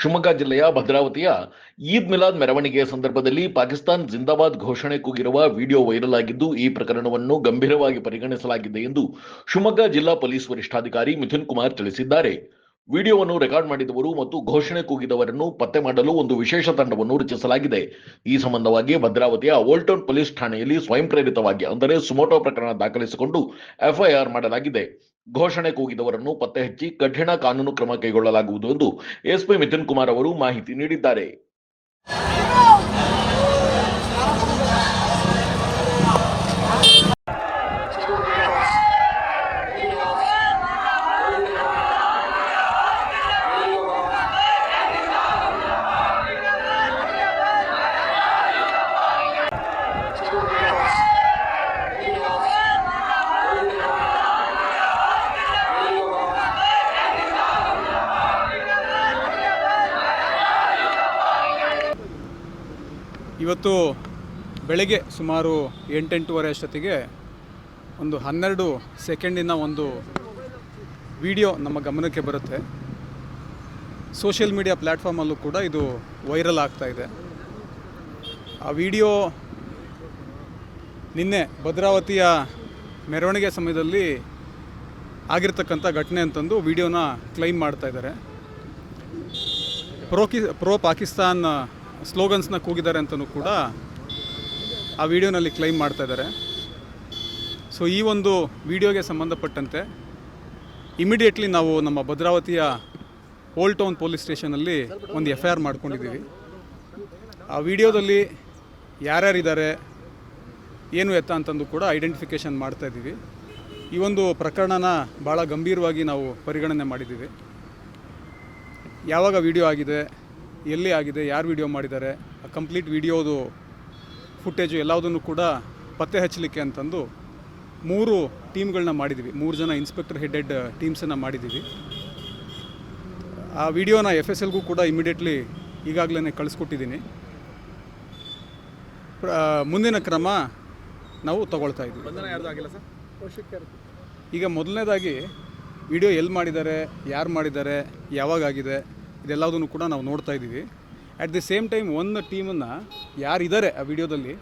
ಶಿವಮೊಗ್ಗ ಜಿಲ್ಲೆಯ ಭದ್ರಾವತಿಯ ಈದ್ ಮಿಲಾದ್ ಮೆರವಣಿಗೆಯ ಸಂದರ್ಭದಲ್ಲಿ ಪಾಕಿಸ್ತಾನ್ ಜಿಂದಾಬಾದ್ ಘೋಷಣೆ ಕೂಗಿರುವ ವಿಡಿಯೋ ವೈರಲ್ ಆಗಿದ್ದು, ಈ ಪ್ರಕರಣವನ್ನು ಗಂಭೀರವಾಗಿ ಪರಿಗಣಿಸಲಾಗಿದೆ ಎಂದು ಶಿವಮೊಗ್ಗ ಜಿಲ್ಲಾ ಪೊಲೀಸ್ ವರಿಷ್ಠಾಧಿಕಾರಿ ಮಿಥುನ್ ಕುಮಾರ್ ತಿಳಿಸಿದ್ದಾರೆ. ವಿಡಿಯೋವನ್ನು ರೆಕಾರ್ಡ್ ಮಾಡಿದವರು ಮತ್ತು ಘೋಷಣೆ ಕೂಗಿದವರನ್ನು ಪತ್ತೆ ಮಾಡಲು ಒಂದು ವಿಶೇಷ ತಂಡವನ್ನು ರಚಿಸಲಾಗಿದೆ. ಈ ಸಂಬಂಧವಾಗಿ ಭದ್ರಾವತಿಯ ಓಲ್ಟೌನ್ ಪೊಲೀಸ್ ಠಾಣೆಯಲ್ಲಿ ಸ್ವಯಂ ಪ್ರೇರಿತವಾಗಿ ಅಂದರೆ ಸುಮೋಟೋ ಪ್ರಕರಣ ದಾಖಲಿಸಿಕೊಂಡು ಎಫ್ಐಆರ್ ಮಾಡಲಾಗಿದೆ. ಘೋಷಣೆ ಕೂಗಿದವರನ್ನು ಪತ್ತೆ ಹಚ್ಚಿ ಕಠಿಣ ಕಾನೂನು ಕ್ರಮ ಕೈಗೊಳ್ಳಲಾಗುವುದು ಎಂದು ಎಸ್ಪಿ ಮಿಥುನ್ ಕುಮಾರ್ ಅವರು ಮಾಹಿತಿ ನೀಡಿದ್ದಾರೆ. ಇವತ್ತು ಬೆಳಗ್ಗೆ ಸುಮಾರು ಎಂಟೆಂಟೂವರೆ ಅಷ್ಟೊತ್ತಿಗೆ ಒಂದು ಹನ್ನೆರಡು ಸೆಕೆಂಡಿನ ಒಂದು ವಿಡಿಯೋ ನಮ್ಮ ಗಮನಕ್ಕೆ ಬರುತ್ತೆ. ಸೋಷಿಯಲ್ ಮೀಡಿಯಾ ಪ್ಲ್ಯಾಟ್ಫಾರ್ಮಲ್ಲೂ ಕೂಡ ಇದು ವೈರಲ್ ಆಗ್ತಾ ಇದೆ. ಆ ವಿಡಿಯೋ ನಿನ್ನೆ ಭದ್ರಾವತಿಯ ಮೆರವಣಿಗೆ ಸಮಯದಲ್ಲಿ ಆಗಿರ್ತಕ್ಕಂಥ ಘಟನೆ ಅಂತಂದು ವಿಡಿಯೋನ ಕ್ಲೈಮ್ ಮಾಡ್ತಾ ಇದ್ದಾರೆ. ಪ್ರೋ ಕಿ, ಪ್ರೋ ಪಾಕಿಸ್ತಾನ್ ಸ್ಲೋಗನ್ಸ್ನ ಕೂಗಿದ್ದಾರೆ ಅಂತಲೂ ಕೂಡ ಆ ವಿಡಿಯೋನಲ್ಲಿ ಕ್ಲೈಮ್ ಮಾಡ್ತಾ ಇದ್ದಾರೆ. ಸೊ ಈ ಒಂದು ವಿಡಿಯೋಗೆ ಸಂಬಂಧಪಟ್ಟಂತೆ ಇಮಿಡಿಯೇಟ್ಲಿ ನಾವು ನಮ್ಮ ಭದ್ರಾವತಿಯ ಓಲ್ಡ್ ಟೌನ್ ಪೊಲೀಸ್ ಸ್ಟೇಷನಲ್ಲಿ ಒಂದು ಎಫ್ ಐ ಆರ್ ಮಾಡ್ಕೊಂಡಿದ್ದೀವಿ. ಆ ವಿಡಿಯೋದಲ್ಲಿ ಯಾರ್ಯಾರಿದ್ದಾರೆ, ಏನು ಎತ್ತ ಅಂತಂದು ಕೂಡ ಐಡೆಂಟಿಫಿಕೇಷನ್ ಮಾಡ್ತಾ ಇದ್ದೀವಿ. ಈ ಒಂದು ಪ್ರಕರಣನ ಭಾಳ ಗಂಭೀರವಾಗಿ ನಾವು ಪರಿಗಣನೆ ಮಾಡಿದ್ದೀವಿ. ಯಾವಾಗ ವಿಡಿಯೋ ಆಗಿದೆ ಎಲ್ಲಿ ಆಗಿದೆ ಯಾರು ವಿಡಿಯೋ ಮಾಡಿದ್ದಾರೆ ಆ ಕಂಪ್ಲೀಟ್ ವಿಡಿಯೋದು ಫುಟೇಜು ಎಲ್ಲದನ್ನು ಕೂಡ ಪತ್ತೆ ಹಚ್ಚಲಿಕ್ಕೆ ಅಂತಂದು ಮೂರು ಟೀಮ್ಗಳನ್ನ ಮಾಡಿದ್ದೀವಿ ಮೂರು ಜನ ಇನ್ಸ್ಪೆಕ್ಟರ್ ಹೆಡೆಡ್ ಟೀಮ್ಸನ್ನು ಮಾಡಿದ್ದೀವಿ ಆ ವಿಡಿಯೋನ ಎಫ್ ಎಸ್ ಎಲ್ಗೂ ಕೂಡ ಇಮಿಡಿಯೇಟ್ಲಿ ಈಗಾಗಲೇ ಕಳಿಸ್ಕೊಟ್ಟಿದ್ದೀನಿ ಮುಂದಿನ ಕ್ರಮ ನಾವು ತಗೊಳ್ತಾ ಇದ್ದೀವಿ ಈಗ ಮೊದಲನೇದಾಗಿ ವಿಡಿಯೋ ಎಲ್ಲಿ ಮಾಡಿದ್ದಾರೆ ಯಾರು ಮಾಡಿದ್ದಾರೆ ಯಾವಾಗ ಆಗಿದೆ ಇದೆಲ್ಲದನ್ನು ಕೂಡ ನಾವು ನೋಡ್ತಾ ಇದ್ದೀವಿ. ಅಟ್ ದಿ ಸೇಮ್ ಟೈಮ್ ಒಂದು ಟೀಮನ್ನು ಯಾರಿದ್ದಾರೆ ಆ ವಿಡಿಯೋದಲ್ಲಿ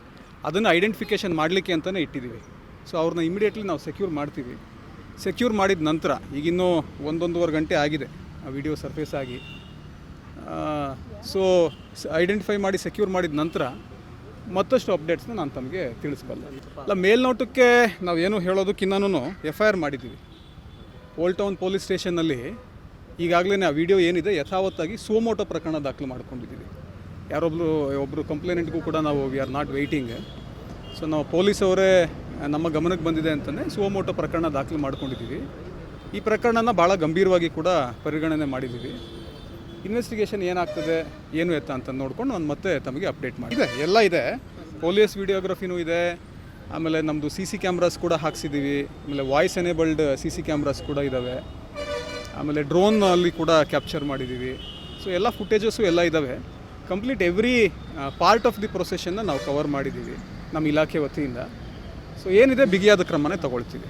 ಅದನ್ನು ಐಡೆಂಟಿಫಿಕೇಷನ್ ಮಾಡಲಿಕ್ಕೆ ಅಂತಲೇ ಇಟ್ಟಿದ್ದೀವಿ. ಸೊ ಅವ್ರನ್ನ ಇಮಿಡಿಯೇಟ್ಲಿ ನಾವು ಸೆಕ್ಯೂರ್ ಮಾಡ್ತೀವಿ. ಸೆಕ್ಯೂರ್ ಮಾಡಿದ ನಂತರ ಈಗಿನ್ನೂ ಒಂದೊಂದೂವರೆ ಗಂಟೆ ಆಗಿದೆ ಆ ವಿಡಿಯೋ ಸರ್ಫೇಸ್ ಆಗಿ. ಸೊ ಐಡೆಂಟಿಫೈ ಮಾಡಿ ಸೆಕ್ಯೂರ್ ಮಾಡಿದ ನಂತರ, ಮತ್ತಷ್ಟು ಅಪ್ಡೇಟ್ಸ್ನ ನಾನು ತಮಗೆ ತಿಳಿಸ್ಬಲ್ಲೆ ಅಲ್ಲ, ಮೇಲ್ನೋಟಕ್ಕೆ ನಾವು ಏನು ಹೇಳೋದಕ್ಕಿನ್ನೂ ಎಫ್ ಐ ಆರ್ ಮಾಡಿದ್ದೀವಿ. ಓಲ್ಡ್ ಟೌನ್ ಪೊಲೀಸ್ ಸ್ಟೇಷನ್ನಲ್ಲಿ ಈಗಾಗಲೇ ಆ ವಿಡಿಯೋ ಏನಿದೆ ಯಥಾವತ್ತಾಗಿ ಸೋಮೋಟೋ ಪ್ರಕರಣ ದಾಖಲು ಮಾಡ್ಕೊಂಡಿದ್ದೀವಿ. ಯಾರೊಬ್ಬರು ಒಬ್ಬರು ಕಂಪ್ಲೇನೆಂಟ್ಗೂ ಕೂಡ ನಾವು we are not waiting so ನಾವು ಪೊಲೀಸ್ ಅವರೇ ನಮ್ಮ ಗಮನಕ್ಕೆ ಬಂದಿದೆ ಅಂತಲೇ ಸೋಮೋಟೋ ಪ್ರಕರಣ ದಾಖಲು ಮಾಡ್ಕೊಂಡಿದ್ದೀವಿ. ಈ ಪ್ರಕರಣನ ಭಾಳ ಗಂಭೀರವಾಗಿ ಕೂಡ ಪರಿಗಣನೆ ಮಾಡಿದ್ದೀವಿ. ಇನ್ವೆಸ್ಟಿಗೇಷನ್ ಏನಾಗ್ತದೆ ಏನು ಎತ್ತ ಅಂತ ನೋಡ್ಕೊಂಡು ನಾನು ಮತ್ತೆ ತಮಗೆ ಅಪ್ಡೇಟ್ ಮಾಡಿದೆ ಎಲ್ಲ ಇದೆ. ಪೊಲೀಸ್ ವಿಡಿಯೋಗ್ರಫಿನೂ ಇದೆ. ಆಮೇಲೆ ನಮ್ಮದು ಸಿ ಸಿ ಕ್ಯಾಮ್ರಾಸ್ ಕೂಡ ಹಾಕ್ಸಿದ್ದೀವಿ. ಆಮೇಲೆ voice enabled C C cameras ಕೂಡ ಇದ್ದಾವೆ ಆಮೇಲೆ ಡ್ರೋನಲ್ಲಿ ಕೂಡ ಕ್ಯಾಪ್ಚರ್ ಮಾಡಿದ್ದೀವಿ ಸೊ ಎಲ್ಲ ಫುಟೇಜಸ್ಸು ಎಲ್ಲ ಇದ್ದಾವೆ complete every part of the ಪ್ರೊಸೆಷನ್ನ ನಾವು ಕವರ್ ಮಾಡಿದ್ದೀವಿ ನಮ್ಮ ಇಲಾಖೆ ವತಿಯಿಂದ. ಸೊ ಏನಿದೆ, ಬಿಗಿಯಾದ ಕ್ರಮನೇ ತಗೊಳ್ತೀವಿ.